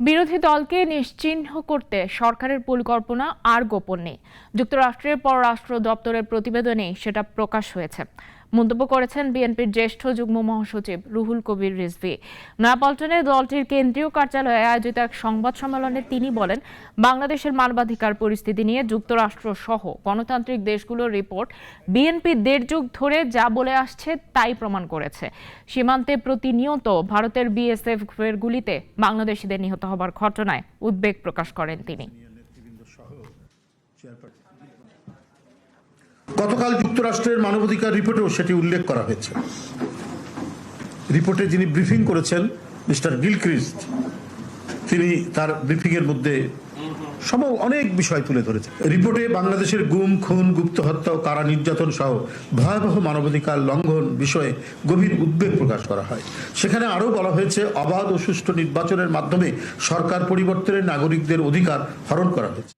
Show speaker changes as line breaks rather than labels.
বিরোধী দলকে নিশ্চিহ্ন করতে সরকারের পরিকল্পনা আর গোপন নেই। যুক্তরাষ্ট্রের পররাষ্ট্র দপ্তরের প্রতিবেদনে সেটা প্রকাশ হয়েছে। মন্তব্য করেছেন বিএনপির জ্যেষ্ঠ যুগ্ম মহাসচিব রুহুল কবির রিজভি। নয়াপল্টনে দলটির কেন্দ্রীয় কার্যালয়ে আয়োজিত এক সংবাদ সম্মেলনে তিনি বলেন, বাংলাদেশের মানবাধিকার পরিস্থিতি নিয়ে যুক্তরাষ্ট্র সহ গণতান্ত্রিক দেশগুলোর রিপোর্ট বিএনপি দেড় যুগ ধরে যা বলে আসছে তাই প্রমাণ করেছে। সীমান্তে প্রতিনিয়ত ভারতের বিএসএফ এর গুলিতে বাংলাদেশিদের নিহত হবার ঘটনায় উদ্বেগ প্রকাশ করেন তিনি।
গতকাল যুক্তরাষ্ট্রের মানবাধিকার রিপোর্টেও সেটি উল্লেখ করা হয়েছে। রিপোর্টে যিনি ব্রিফিং করেছেন, মিস্টার গিলক্রিস্ট, তিনি তার ব্রিফিং এর মধ্যে সম অনেক বিষয় তুলে ধরেছেন। রিপোর্টে বাংলাদেশের গুম, খুন, গুপ্ত হত্যা ও কারা নির্যাতন সহ ভয়াবহ মানবাধিকার লঙ্ঘন বিষয়ে গভীর উদ্বেগ প্রকাশ করা হয়। সেখানে আরও বলা হয়েছে, অবাধ ও সুষ্ঠু নির্বাচনের মাধ্যমে সরকার পরিবর্তনের নাগরিকদের অধিকার হরণ করা হয়েছে।